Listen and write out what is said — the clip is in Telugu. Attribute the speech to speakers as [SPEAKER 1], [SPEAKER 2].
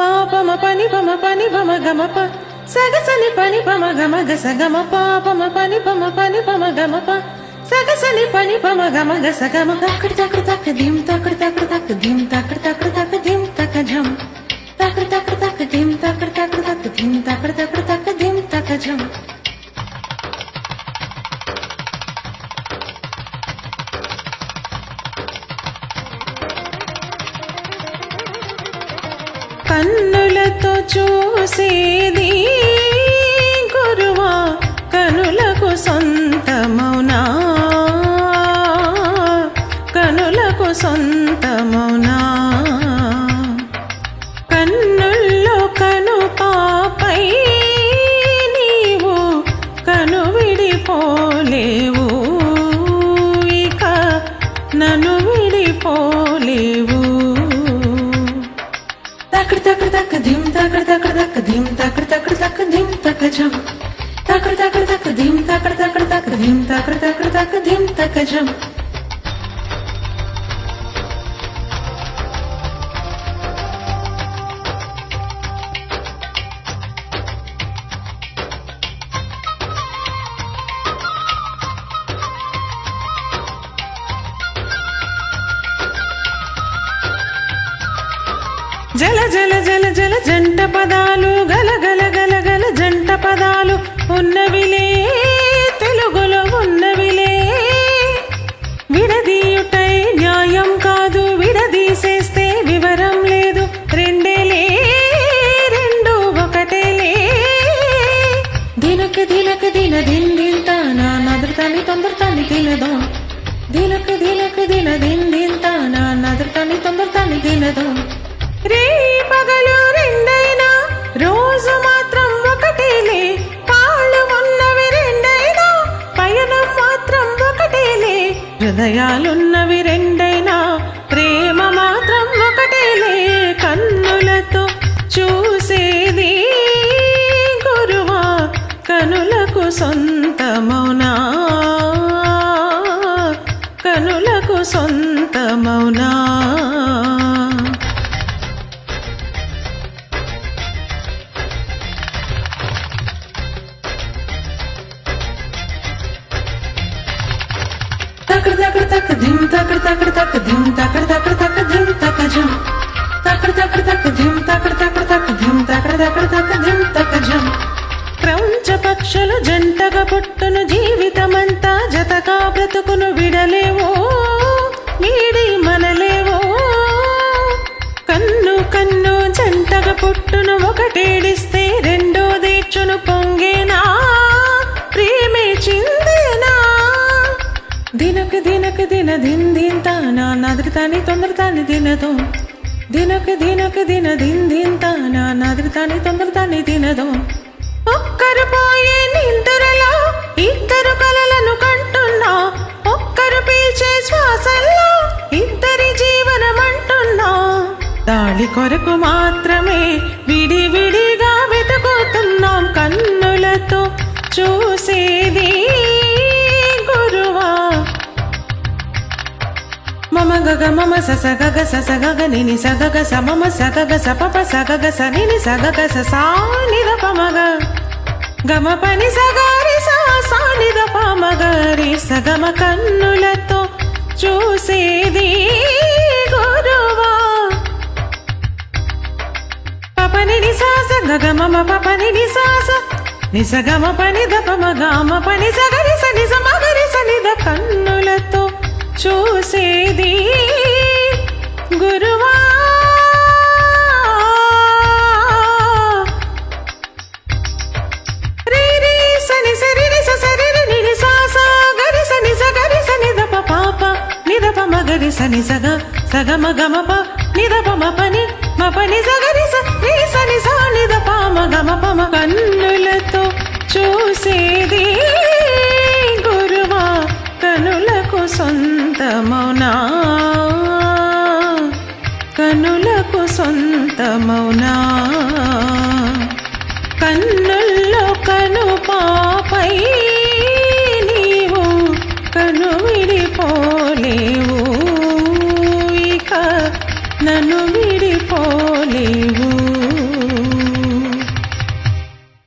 [SPEAKER 1] పాపమ పని పమ పని పమ గమ ప. సగసని పని పమ గమ గస గమ పాపమ పని పమ పని పమ గమ ప. సగసని పని పమ గమ గస గమ తక్కడ తక్కడ తక్క దిం తక్కడ తక్కడ తక్క దిం తక్కడ తక్కడ తక్క దిం తక్క జం. తక్కడ తక్కడ తక్క దిం తక్కడ తక్కడ తక్క దిం తక్కడ తక్కడ తక్క దిం తక్క జం. కన్నులతో చూసేది గురువా కనులకు సొంతమౌనా? కనులకు సొంతమౌనా? కన్నుల్లో కను పాపై నీవు కను విడిపోలేవు. ఇక నన్ను విడిపోలేవు. Thank you. dim dim dim jam dim dim dim jam జల జల జల జల జంట పదాలు గల గల గల గల జంట పదాలు. ఉన్నవిలే తెలుగులో ఉన్నవిలే విడదీయుటై న్యాయం కాదు విడదీసేస్తే వివరం లేదు. రెండేలే రెండు ఒకటేలే దినక దినక దిన దిన్ దింత నా నదురుతాని తొందరతాన్ని తినదో. దినక దినక దిన దిన్ దింత నా నదురుతాని తొందరతాన్ని తినదో. రే పగలు రెండైనా రోజు మాత్రం ఒకటేలే. కాళ్ళు ఉన్నవి రెండైనా పయనం మాత్రం ఒకటేలే. హృదయాలున్నవి రెండు తక్కడ తక్కడ తక్క ధిం తక్కడ తక్కడ తక్క ధిం తక్కడ తక్కడ తక్క ధిం తక్క జం తక్కడ తక్కడ తక్క ధిం తక్కడ తక్కడ తక్క ధిం తక్కడ తక్కడ తక్క ధిం తక్క జం క్రౌంచ పక్షులు జంటగా పుట్టును జీవితమంతా జతగా బ్రతుకును విడలేవో వీడి మనలేవో కన్ను కన్ను జంటగా పుట్టును ఒకటేడిస్తే దినక దిన దిన్ దిన్ తానా నదురుతాని తొందరతాని దినదో దినక దినక దిన దిన్ దిన్ తానా నదురుతాని తొందరతాని దినదో ఒక్కరు పోయే నిందరలో ఇద్దరు కలలను కంటున్నా ఒక్కరు పీల్చే శ్వాసల్లో ఇద్దరి జీవనం అంటున్నా దాడి కొరకు మాత్రమే విడి విడిగా వెతుకుతున్నాం కన్నులతో చూసేది గగ మమ స స గగ స స గగ నిని స గగ స మమ స గగ స పప స గగ స నిని స గగ స సా నిద పమగ గమ పని స గారి సా సా నిద పమగ రి స గమ కన్నులతో చూసేది గురువా పపని ని సా స గగ మమ పపని ని సా స. ని స పని దపమ పమ గామ పని సగ చూసేది గురువా. సని సరి సరి నిరి సాసా గరి సని సగరి సని దప పాప నిదప మగరి సని సగ సగ మగ మప నిదప మపని మపని సగరి సీ సని సా నిదప మగ మప కన్నులతో చూసేది సొంతమౌనా కన్నుల్లో కను పాపై